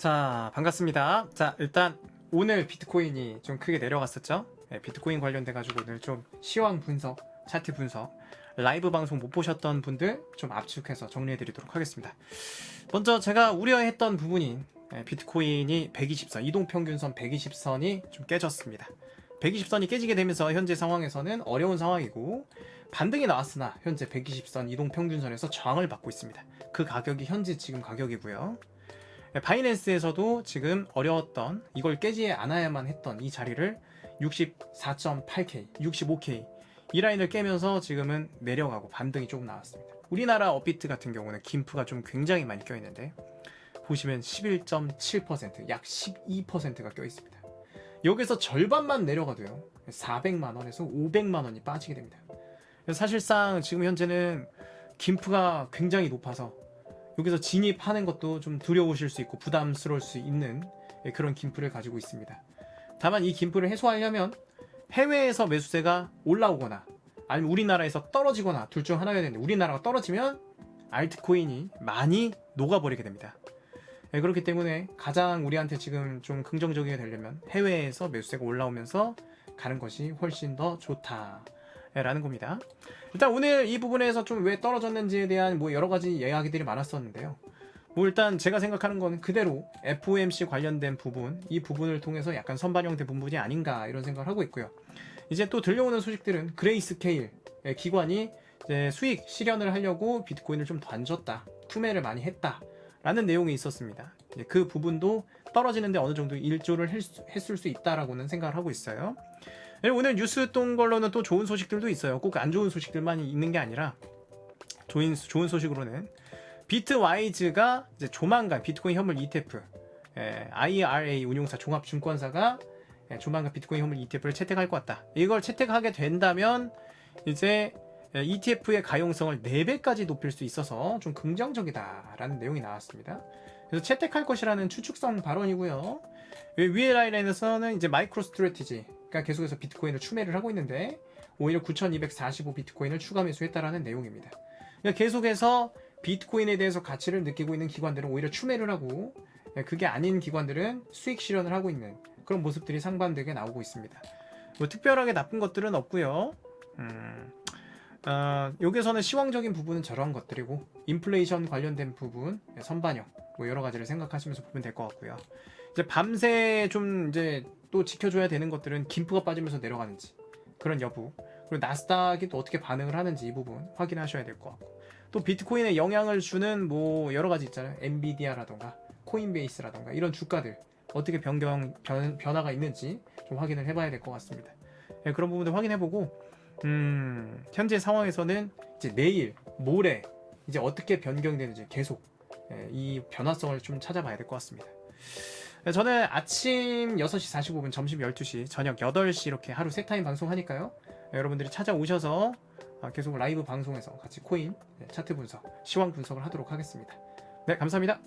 자, 반갑습니다. 자, 일단 오늘 비트코인이 좀 크게 내려갔었죠? 네, 비트코인 관련돼가지고 오늘 좀 시황 분석, 차트 분석, 라이브 방송 못 보셨던 분들 좀 압축해서 정리해드리도록 하겠습니다. 먼저 제가 우려했던 부분인 네, 비트코인이 120선, 이동평균선 120선이 좀 깨졌습니다. 120선이 깨지게 되면서 현재 상황에서는 어려운 상황이고 반등이 나왔으나 현재 120선 이동평균선에서 저항을 받고 있습니다. 그 가격이 현재 지금 가격이고요. 네, 바이낸스에서도 지금 어려웠던 이걸 깨지 않아야만 했던 이 자리를 64.8K, 65K 이 라인을 깨면서 지금은 내려가고 반등이 조금 나왔습니다. 우리나라 업비트 같은 경우는 김프가 좀 굉장히 많이 껴 있는데 보시면 11.7%, 약 12%가 껴 있습니다. 여기서 절반만 내려가도요. 400만 원에서 500만 원이 빠지게 됩니다. 사실상 지금 현재는 김프가 굉장히 높아서 여기서 진입하는 것도 좀 두려우실 수 있고 부담스러울 수 있는 예, 그런 김프를 가지고 있습니다. 다만 이 김프를 해소하려면 해외에서 매수세가 올라오거나 아니면 우리나라에서 떨어지거나 둘 중 하나가 되는데 우리나라가 떨어지면 알트코인이 많이 녹아버리게 됩니다. 예, 그렇기 때문에 가장 우리한테 지금 좀 긍정적이게 되려면 해외에서 매수세가 올라오면서 가는 것이 훨씬 더 좋다. 라는 겁니다. 일단 오늘 이 부분에서 좀 왜 떨어졌는지에 대한 뭐 여러 가지 이야기들이 많았었는데요. 뭐 일단 제가 생각하는 건 그대로 FOMC 관련된 부분, 이 부분을 통해서 약간 선반영된 부분이 아닌가 이런 생각을 하고 있고요. 이제 또 들려오는 소식들은 그레이스케일 기관이 수익 실현을 하려고 비트코인을 좀 던졌다, 투매를 많이 했다라는 내용이 있었습니다. 그 부분도 떨어지는데 어느 정도 일조를 했- 했을 수 있다라고는 생각을 하고 있어요. 네, 오늘 뉴스 떤 걸로는 또 좋은 소식들도 있어요. 꼭 안 좋은 소식들만 있는 게 아니라 좋은, 좋은 소식으로는 비트와이즈가 이제 조만간 비트코인 현물 ETF 예, IRA 운용사 종합증권사가 예, 조만간 비트코인 현물 ETF를 채택할 것 같다. 이걸 채택하게 된다면 이제 예, ETF의 가용성을 4배까지 높일 수 있어서 좀 긍정적이다라는 내용이 나왔습니다. 그래서 채택할 것이라는 추측성 발언이고요. 위- 위에 라인에서는 이제 마이크로 스트레티지 가 계속해서 비트코인을 추매를 하고 있는데 오히려 9,245 비트코인을 추가 매수했다라는 내용입니다. 그러니까 계속해서 비트코인에 대해서 가치를 느끼고 있는 기관들은 오히려 추매를 하고 예, 그게 아닌 기관들은 수익 실현을 하고 있는 그런 모습들이 상반되게 나오고 있습니다. 뭐 특별하게 나쁜 것들은 없고요. 음, 어, 여기서는 시황적인 부분은 저런 것들이고 인플레이션 관련된 부분, 예, 선반영 뭐 여러 가지를 생각하시면서 보면 될 것 같고요. 이제 밤새 좀 이제 또 지켜줘야 되는 것들은 김프가 빠지면서 내려가는지 그런 여부 그리고 나스닥이 또 어떻게 반응을 하는지 이 부분 확인하셔야 될 것 같고. 또 비트코인에 영향을 주는 뭐 여러 가지 있잖아요. 엔비디아라던가 코인베이스라던가 이런 주가들 어떻게 변경 변, 변화가 있는지 좀 확인을 해봐야 될 것 같습니다. 예, 그런 부분들 확인해보고 음, 현재 상황에서는 이제 내일 모레 이제 어떻게 변경되는지 계속 예, 이 변화성을 좀 찾아봐야 될 것 같습니다. 네, 저는 아침 6시 45분, 점심 12시, 저녁 8시 이렇게 하루 세 타임 방송하니까요. 네, 여러분들이 찾아오셔서 아, 계속 라이브 방송에서 같이 코인 네, 차트 분석, 시황 분석을 하도록 하겠습니다. 네, 감사합니다.